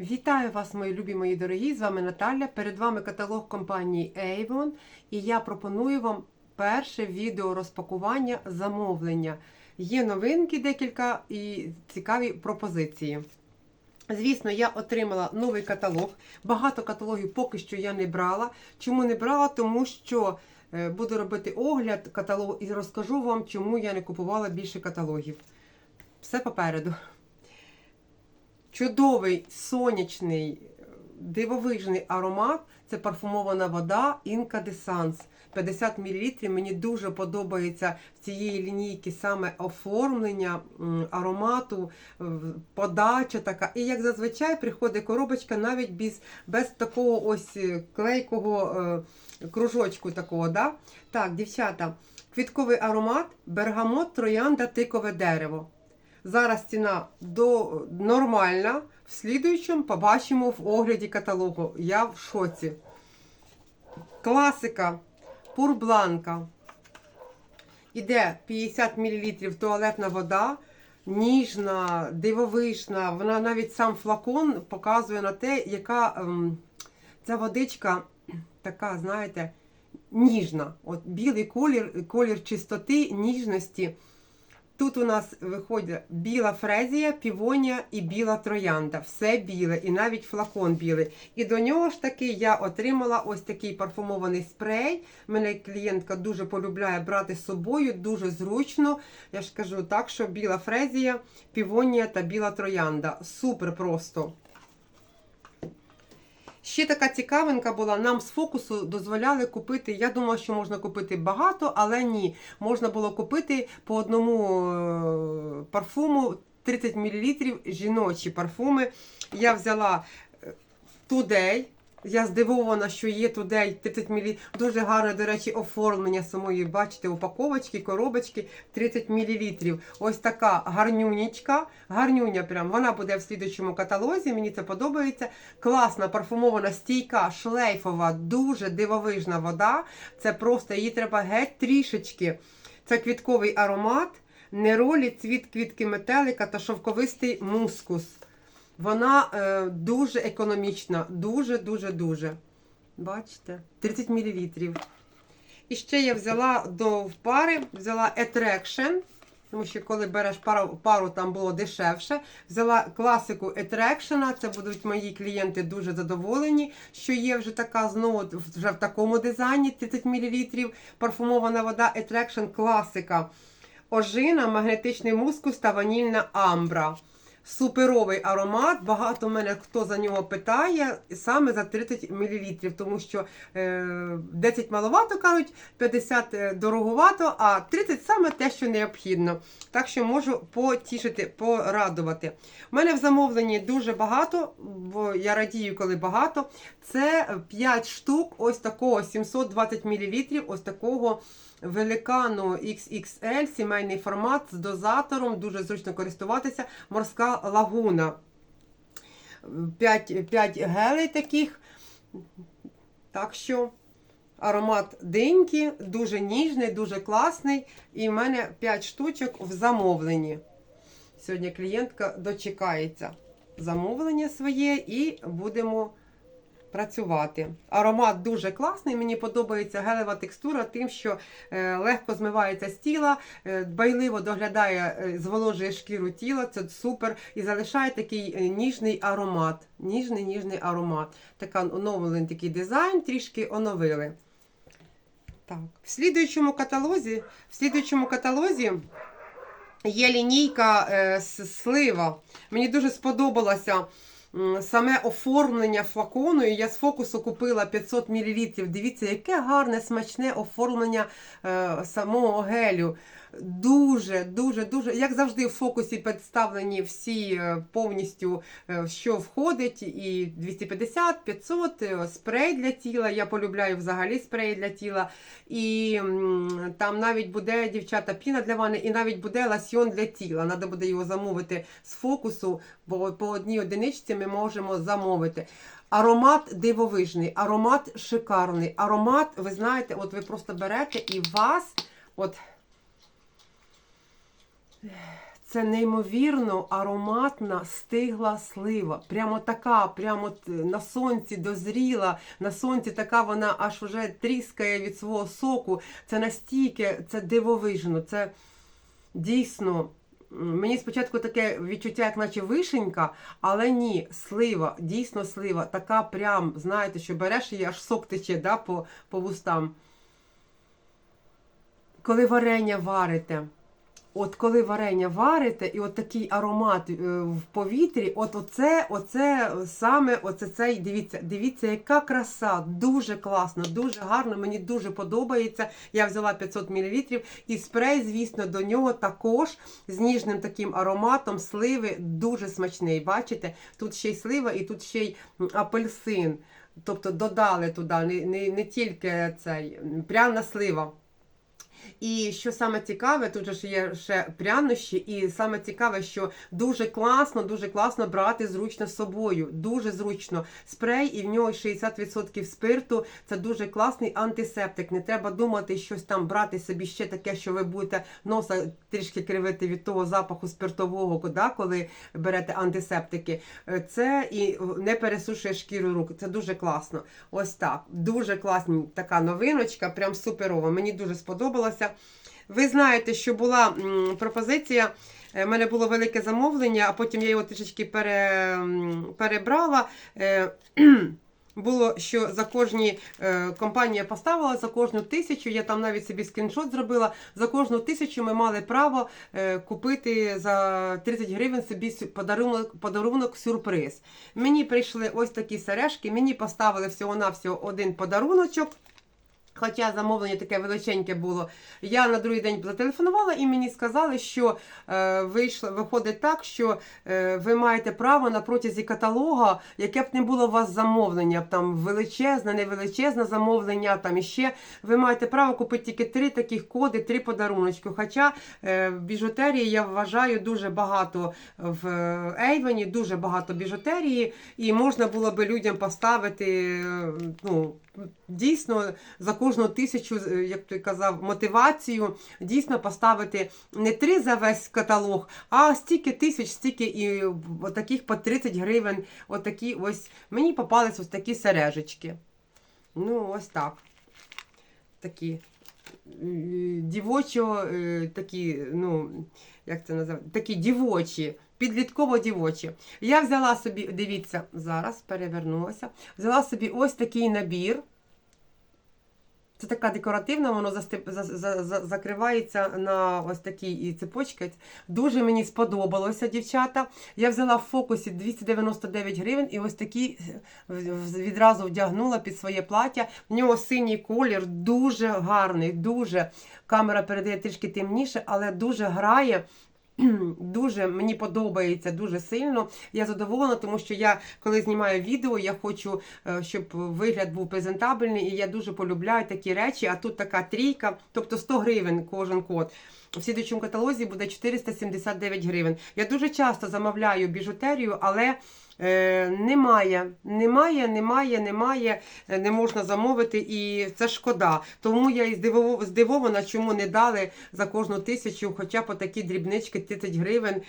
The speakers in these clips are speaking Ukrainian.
Вітаю вас, мої любі, мої дорогі! З вами Наталя. Перед вами каталог компанії Avon. І я пропоную вам перше відео розпакування замовлення. Є новинки декілька і цікаві пропозиції. Звісно, я отримала новий каталог. Багато каталогів поки що я не брала. Чому не брала? Тому що е, буду робити огляд каталогу і розкажу вам, чому я не купувала більше каталогів. Все попереду. Чудовий сонячний, дивовижний аромат це парфумована вода de 50 мл. Мені дуже подобається в цієї лінійки саме оформлення аромату, подача така. І як зазвичай приходить коробочка навіть без, без такого ось е, клейкого е, кружочку такого. Да? Так, дівчата, квітковий аромат, бергамот, троянда, тикове дерево. Зараз ціна до нормальна. В слідуючому побачимо в огляді каталогу. Я в шоці. Класика. Пурбланка. Іде 50 мл туалетна вода. Ніжна, дивовижна. Вона навіть сам флакон показує на те, яка ем, ця водичка така, знаєте, ніжна. От білий колір, колір чистоти, ніжності. Тут у нас виходить біла фрезія, півонія і біла троянда. Все біле, і навіть флакон білий. І до нього ж таки я отримала ось такий парфумований спрей. Мене клієнтка дуже полюбляє брати з собою, дуже зручно. Я ж кажу так, що біла фрезія, півонія та біла троянда. Супер просто. Ще така цікавинка була, нам з фокусу дозволяли купити. Я думала, що можна купити багато, але ні. Можна було купити по одному е, парфуму 30 мл жіночі парфуми. Я взяла тудей. Я здивована, що є Today 30 мл. Дуже гарне, до речі, оформлення самої, бачите, упаковочки, коробочки 30 мл. Ось така гарнюнічка. Гарнюня прям. Вона буде в слідучому каталозі. Мені це подобається. Класна парфумована стійка, шлейфова, дуже дивовижна вода. Це просто її треба геть трішечки. Це квітковий аромат, неролі, цвіт квітки метелика та шовковистий мускус. Вона е, дуже економічна, дуже, дуже, дуже. Бачите? 30 мл. І ще я взяла до в пари, взяла Attraction, тому що коли береш пару, пару там було дешевше. Взяла класику Attraction, це будуть мої клієнти дуже задоволені, що є вже така знову вже в такому дизайні 30 мл. Парфумована вода Attraction класика. Ожина, магнетичний мускус та ванільна амбра. Суперовий аромат. Багато мене хто за нього питає саме за 30 мл, тому що е, 10 маловато кажуть, 50 е, дороговато, а 30 саме те, що необхідно. Так що можу потішити, порадувати. У мене в замовленні дуже багато, бо я радію, коли багато. Це 5 штук, ось такого 720 мл, ось такого. Великану XXL, сімейний формат з дозатором, дуже зручно користуватися. Морська лагуна. 5, 5 гелей таких. Так що аромат диньки, дуже ніжний, дуже класний. І в мене 5 штучок в замовленні. Сьогодні клієнтка дочекається замовлення своє і будемо працювати. Аромат дуже класний. Мені подобається гелева текстура, тим, що е, легко змивається з тіла, е, дбайливо доглядає, е, зволожує шкіру тіла. Це супер. І залишає такий ніжний аромат. Ніжний ніжний аромат. Така оновлений такий дизайн, трішки оновили. Так. В слідуючому каталозі, в слідуючому каталозі є лінійка е, слива. Мені дуже сподобалося м, саме оформлення флакону. І я з фокусу купила 500 мл. Дивіться, яке гарне смачне оформлення е, самого гелю. Дуже, дуже, дуже, як завжди, в фокусі представлені всі е, повністю, е, що входить, і 250, 500, е, спрей для тіла. Я полюбляю взагалі спреї для тіла. І там навіть буде дівчата піна для ванни, і навіть буде ласьйон для тіла. Треба буде його замовити з фокусу, бо по одній одиничці ми можемо замовити. Аромат дивовижний, аромат шикарний. Аромат, ви знаєте, от ви просто берете і вас, от Це неймовірно ароматна стигла слива. Прямо така, прямо е, на сонці дозріла. На сонці така вона аж вже тріскає від свого соку. Це настільки, це дивовижно. Це дійсно. Мені спочатку таке відчуття, як наче вишенька, але ні, слива, дійсно слива, така прям, знаєте, що береш її, аж сок тече да, по, по вустам. Коли варення варите, от коли варення варите, і от такий аромат е, в повітрі, от оце, оце саме, оце цей, дивіться, дивіться, яка краса, дуже класно, дуже гарно, мені дуже подобається. Я взяла 500 мл і спрей, звісно, до нього також з ніжним таким ароматом сливи, дуже смачний. Бачите, тут ще й слива і тут ще й апельсин. Тобто додали туди не, не, не тільки цей пряна слива. І що саме цікаве, тут ж є ще прянощі, і саме цікаве, що дуже класно, дуже класно брати зручно з собою. Дуже зручно. Спрей, і в нього 60% спирту. Це дуже класний антисептик. Не треба думати, щось там брати собі ще таке, що ви будете носа трішки кривити від того запаху спиртового, да, коли берете антисептики. Е, Це і не пересушує шкіру рук. Це дуже класно. Ось так. Дуже класна така новиночка, прям суперова. Мені дуже сподобалося. Ви знаєте, що була пропозиція. У мене було велике замовлення, а потім я його трішечки пере, перебрала. Е, Було, що за кожні е, компанія поставила за кожну тисячу, я там навіть собі скріншот зробила. За кожну тисячу ми мали право е, купити за 30 гривень собі подарунок, подарунок сюрприз. Мені прийшли ось такі сережки, мені поставили всього-навсього один подаруночок. Хоча замовлення таке величеньке було. Я на другий день зателефонувала і мені сказали, що е, вийшло, виходить так, що е, ви маєте право на протязі каталога, яке б не було у вас замовлення, там величезне, невеличезне замовлення, там іще, ви маєте право купити тільки три таких коди, три подаруночки. Хоча е, біжутерії я вважаю дуже багато в Ейвені, дуже багато біжутерії, і можна було би людям поставити е, ну, дійсно за кожну тисячу, е, як ти казав, мотивацію дійсно поставити не три за весь каталог, а стільки тисяч, стільки і отаких по 30 гривень. Отакі ось мені попались ось такі сережечки. Ну, ось так. Такі е, дівочо, е, такі, ну, як це називається, такі дівочі. Підлітково-дівочі. Я взяла собі, дивіться, зараз перевернулася. Взяла собі ось такий набір. Це така декоративна, воно застип, за, за, за, закривається на ось такій цепочці. Дуже мені сподобалося, дівчата. Я взяла в фокусі 299 гривень і ось в- відразу вдягнула під своє плаття. В нього синій колір, дуже гарний, дуже. Камера передає трішки темніше, але дуже грає. Дуже мені подобається дуже сильно. Я задоволена, тому що я коли знімаю відео, я хочу, е, щоб вигляд був презентабельний, і я дуже полюбляю такі речі. А тут така трійка, тобто 100 гривень кожен код. В слідчому каталозі буде 479 гривень. Я дуже часто замовляю біжутерію, але е, немає, немає, немає, немає, е, не можна замовити, і це шкода. Тому я і здивов- здивована, чому не дали за кожну тисячу, хоча б такі дрібнички 30 гривень.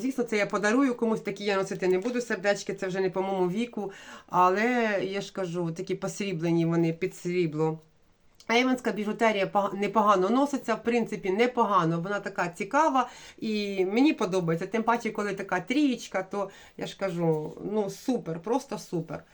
Звісно, це я подарую комусь, такі я носити не буду сердечки, це вже не по моєму віку. Але я ж кажу, такі посріблені вони під срібло. Ейвенська біжутерія непогано носиться, в принципі, непогано. Вона така цікава і мені подобається. Тим паче, коли така трієчка, то я ж кажу, ну супер, просто супер.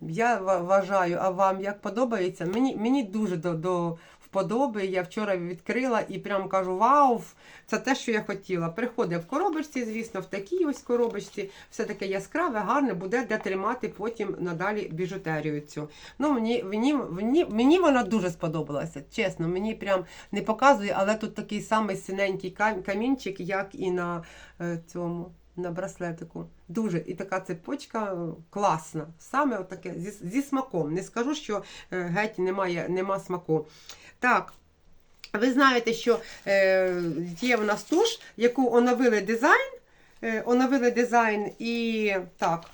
Я вважаю, а вам як подобається? Мені, мені дуже до, до вподоби. Я вчора відкрила і прям кажу: вау, це те, що я хотіла. Приходить в коробочці, звісно, в такій ось коробочці. Все таке яскраве, гарне, буде де тримати потім надалі біжутерію цю. Ну, мені, мені, мені, мені вона дуже сподобалася. Чесно, мені прям не показує, але тут такий самий синенький камінчик, як і на е, цьому. На браслетику. Дуже і така цепочка е, класна. Саме отаке зі, зі смаком. Не скажу, що е, геть немає, нема смаку. Так. Ви знаєте, що е, є в нас туш, яку оновили дизайн. Е, оновили дизайн і так.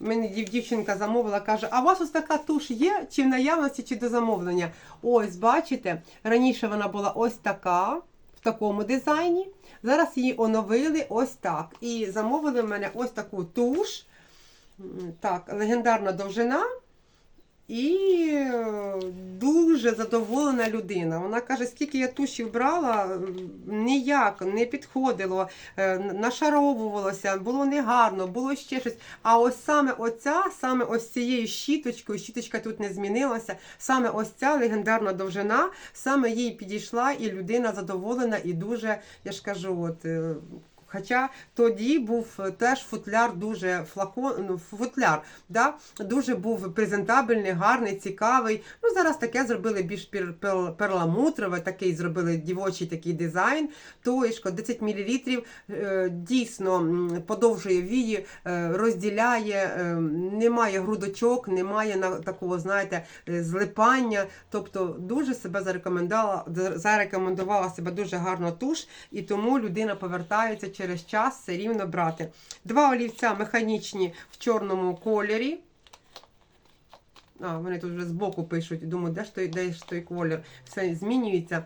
Мені дів- дівчинка замовила, каже: а у вас ось така туш є, чи в наявності, чи до замовлення? Ось, бачите, раніше вона була ось така. В такому дизайні. Зараз її оновили ось так. І замовили в мене ось таку туш. Так, легендарна довжина. І е, дуже задоволена людина. Вона каже, скільки я тушів брала, ніяк не підходило, е, нашаровувалося, було негарно, було ще щось. А ось саме оця, саме ось цією щіточкою, щіточка тут не змінилася, саме ось ця легендарна довжина, саме їй підійшла, і людина задоволена, і дуже, я ж кажу, от. Хоча тоді був е, теж футляр дуже флакон, ну, футляр, да? дуже був презентабельний, гарний, цікавий. Ну, зараз таке зробили більш пер, пер, перламутрове, такий зробили дівочий такий дизайн. Тоєшко 10 мл дійсно подовжує вії, е, розділяє, е, немає грудочок, немає такого, знаєте, злипання. Тобто дуже себе зарекомендувала, зарекомендувала себе дуже гарно туш, і тому людина повертається через час все рівно брати. Два олівця механічні в чорному кольорі. А, вони тут вже збоку пишуть. Думаю, де ж той, де ж той колір? Все змінюється.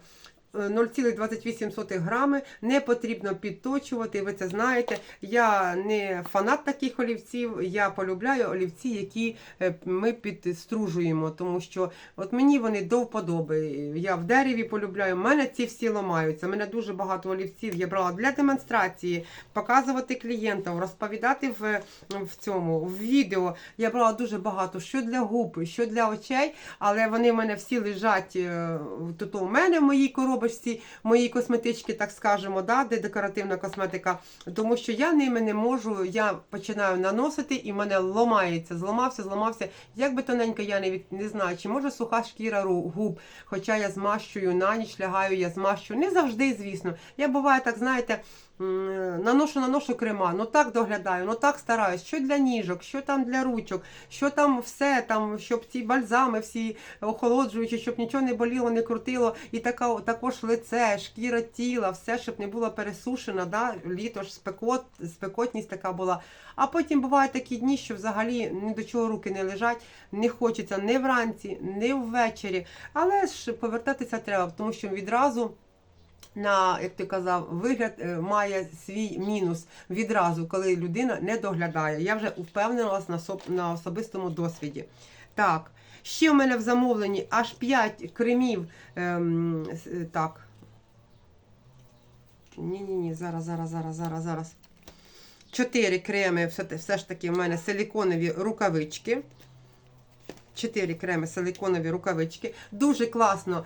Е, 0,28 грами не потрібно підточувати, ви це знаєте. Я не фанат таких олівців, я полюбляю олівці, які е, ми підстружуємо, тому що от мені вони до вподоби. Я в дереві полюбляю. У мене ці всі ламаються. У мене дуже багато олівців я брала для демонстрації, показувати клієнтам, розповідати в, в цьому в відео. Я брала дуже багато що для губ, що для очей, але вони в мене всі лежать е, тут у мене в моїй коробочці, моїй косметички, так скажемо, да, де декоративна косметика. Тому що я ними не можу, я починаю наносити і мене ломається, зламався, зламався. Як би тоненько я не від не знаю, чи може суха шкіра губ, хоча я змащую на ніч, лягаю, я змащую. Не завжди, звісно. Я буває так, знаєте. М, Наношу, наношу крема, ну так доглядаю, ну так стараюсь. Що для ніжок, що там для ручок, що там все, там, щоб ці бальзами всі охолоджуючі, щоб нічого не боліло, не крутило. І така, також лице, шкіра тіла, все, щоб не було пересушено, да? літо ж спекот, спекотність така була. А потім бувають такі дні, що взагалі ні до чого руки не лежать, не хочеться ні вранці, ні ввечері. Але ж повертатися треба, тому що відразу. На, як ти казав, вигляд е, має свій мінус відразу, коли людина не доглядає. Я вже впевнилась на, на особистому досвіді. Так, ще в мене в замовленні аж 5 кремів. Ем, е, так. Ні-ні-ні, зараз, зараз, зараз, зараз, зараз. Чотири креми, все, все ж таки в мене силіконові рукавички. Чотири креми силиконові рукавички. Дуже класно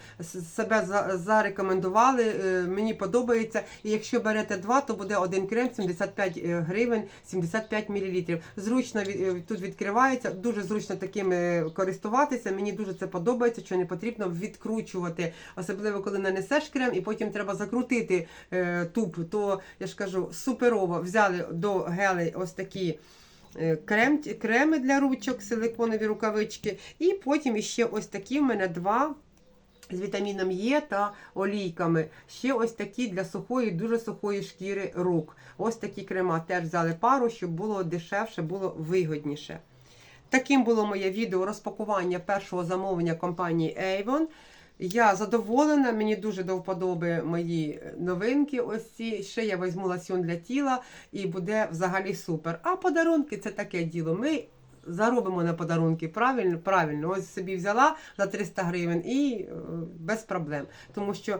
себе зарекомендували. е, Мені подобається. І якщо берете два, то буде один крем 75 гривень, 75 мл. Зручно е, тут відкривається, дуже зручно таким е, користуватися. Мені дуже це подобається, що не потрібно відкручувати, особливо коли нанесеш крем, і потім треба закрутити е, туб. То я ж кажу, суперово взяли до гелей ось такі. Е, Крем, креми для ручок, силиконові рукавички. І потім ще ось такі в мене два з вітаміном Е та олійками. Ще ось такі для сухої, дуже сухої шкіри рук. Ось такі крема теж взяли пару, щоб було дешевше, було вигодніше. Таким було моє відео розпакування першого замовлення компанії Avon. Я задоволена, мені дуже до вподоби мої новинки. Ось ці. Ще я візьму ласьон для тіла і буде взагалі супер. А подарунки це таке діло. Ми заробимо на подарунки. Правильно, правильно. Ось собі взяла за 300 гривень і е, без проблем. Тому що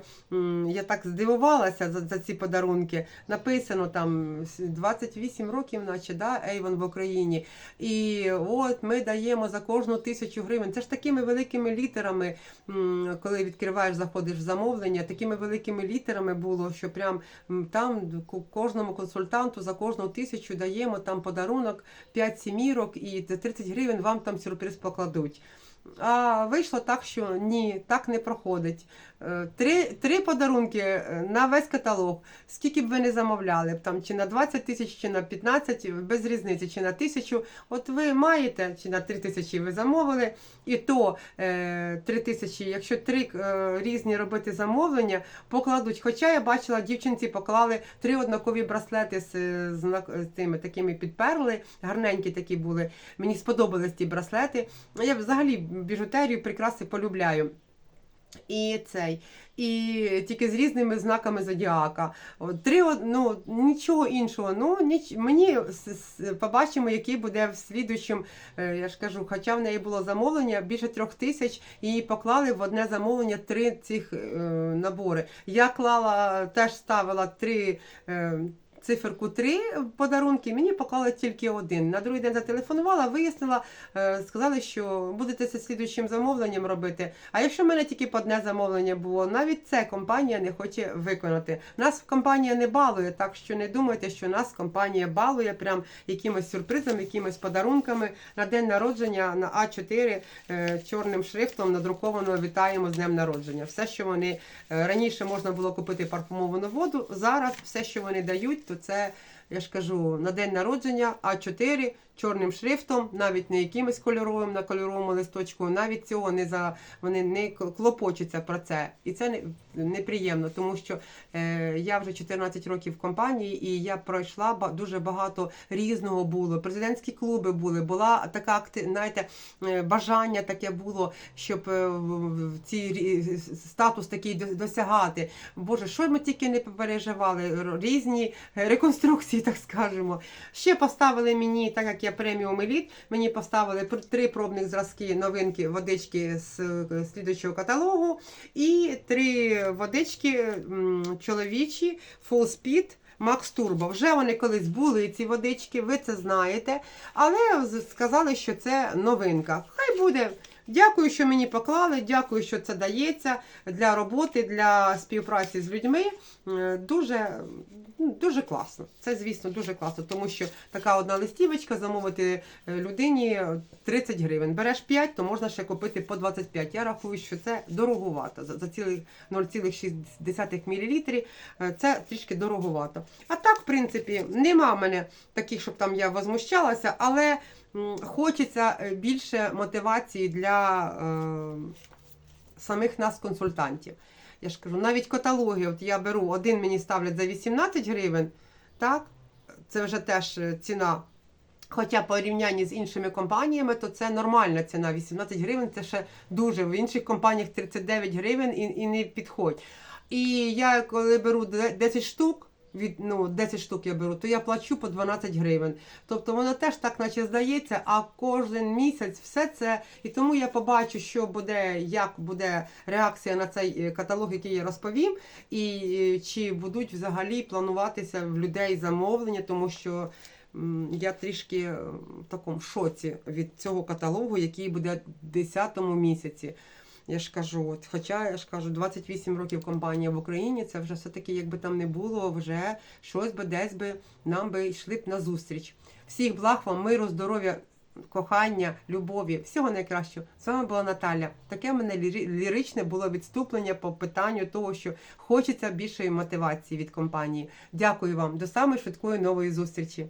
я так здивувалася за, за ці подарунки. Написано там 28 років, наче да, Avon в Україні. І от ми даємо за кожну тисячу гривень. Це ж такими великими літерами, коли відкриваєш, заходиш в замовлення, такими великими літерами було, що прям там кожному консультанту за кожну тисячу даємо там подарунок 5 сімірок і за 30 гривень вам там сюрприз покладуть. А вийшло так, що ні, так не проходить. Е, Три, три подарунки е, на весь каталог. Скільки б ви не замовляли, там чи на 20 тисяч, чи на 15, без різниці, чи на тисячу. От ви маєте, чи на 3 тисячі ви замовили, і то е, 3 тисячі, якщо три е, різні робити замовлення, покладуть. Хоча я бачила, дівчинці поклали три однакові браслети з, знак- з тими такими підперли, гарненькі такі були. Мені сподобались ті браслети. Я взагалі біжутерію прикраси полюбляю. І цей, і тільки з різними знаками зодіака. Три, ну, нічого іншого. Ну, ніч... Мені побачимо, який буде в слідуючому, е, я ж кажу, хоча в неї було замовлення більше трьох тисяч, і поклали в одне замовлення три цих е, набори. Я клала, теж ставила три. Е, Циферку 3 подарунки, мені поклали тільки один. На другий день зателефонувала, вияснила, е, сказали, що будете це слідуючим замовленням робити. А якщо в мене тільки одне замовлення було, навіть це компанія не хоче виконати. Нас компанія не балує, так що не думайте, що нас компанія балує прям якимось сюрпризом, якимось подарунками на день народження на А4 е, чорним шрифтом надруковано вітаємо з днем народження. Все, що вони е, раніше можна було купити парфумовану воду, зараз все, що вони дають, то це. Я ж кажу, на день народження А4 чорним шрифтом, навіть не якимось кольоровим на кольоровому листочку, навіть цього не за вони не клопочуться про це. І це не, неприємно, тому що е, я вже 14 років в компанії, і я пройшла дуже багато різного було. Президентські клуби були, була така знаєте, е, бажання таке було, щоб е, в- в ці статус такий досягати. Боже, що ми тільки не переживали, різні реконструкції, так скажемо. Ще поставили мені, так як я преміум еліт, мені поставили три пробних зразки новинки водички з слідчого каталогу і три водички чоловічі Full Speed. Макс Турбо. Вже вони колись були, ці водички, ви це знаєте. Але сказали, що це новинка. Хай буде. Дякую, що мені поклали. Дякую, що це дається для роботи, для співпраці з людьми. Е, Дуже, дуже класно. Це, звісно, дуже класно, тому що така одна листівочка замовити е, людині 30 гривень. Береш 5, то можна ще купити по 25. Я рахую, що це дороговато. За, цілих 0,6 мл це трішки дороговато. А так, в принципі, нема в мене таких, щоб там я возмущалася, але хочеться е, більше мотивації для е, самих нас, консультантів. Я ж кажу, навіть каталоги, от я беру, один мені ставлять за 18 гривень, так, це вже теж е, ціна. Хоча порівнянні з іншими компаніями, то це нормальна ціна. 18 гривень це ще дуже. В інших компаніях 39 гривень і, і не підходь. І я коли беру 10 штук, від ну 10 штук я беру, то я плачу по 12 гривень. Тобто воно теж так, наче здається, а кожен місяць все це. І тому я побачу, що буде, як буде реакція на цей е, каталог, який я розповім, і е, чи будуть взагалі плануватися в людей замовлення, тому що. Я трішки е, в такому шоці від цього каталогу, який буде в 10 місяці. Я ж кажу, от, хоча я ж кажу, 28 років компанія в Україні, це вже все-таки, якби там не було, вже щось би десь би нам би йшли б на зустріч. Всіх благ вам, миру, здоров'я, кохання, любові, всього найкращого. З вами була Наталя. Таке в мене ліричне було відступлення по питанню того, що хочеться більшої мотивації від компанії. Дякую вам. До самої швидкої нової зустрічі.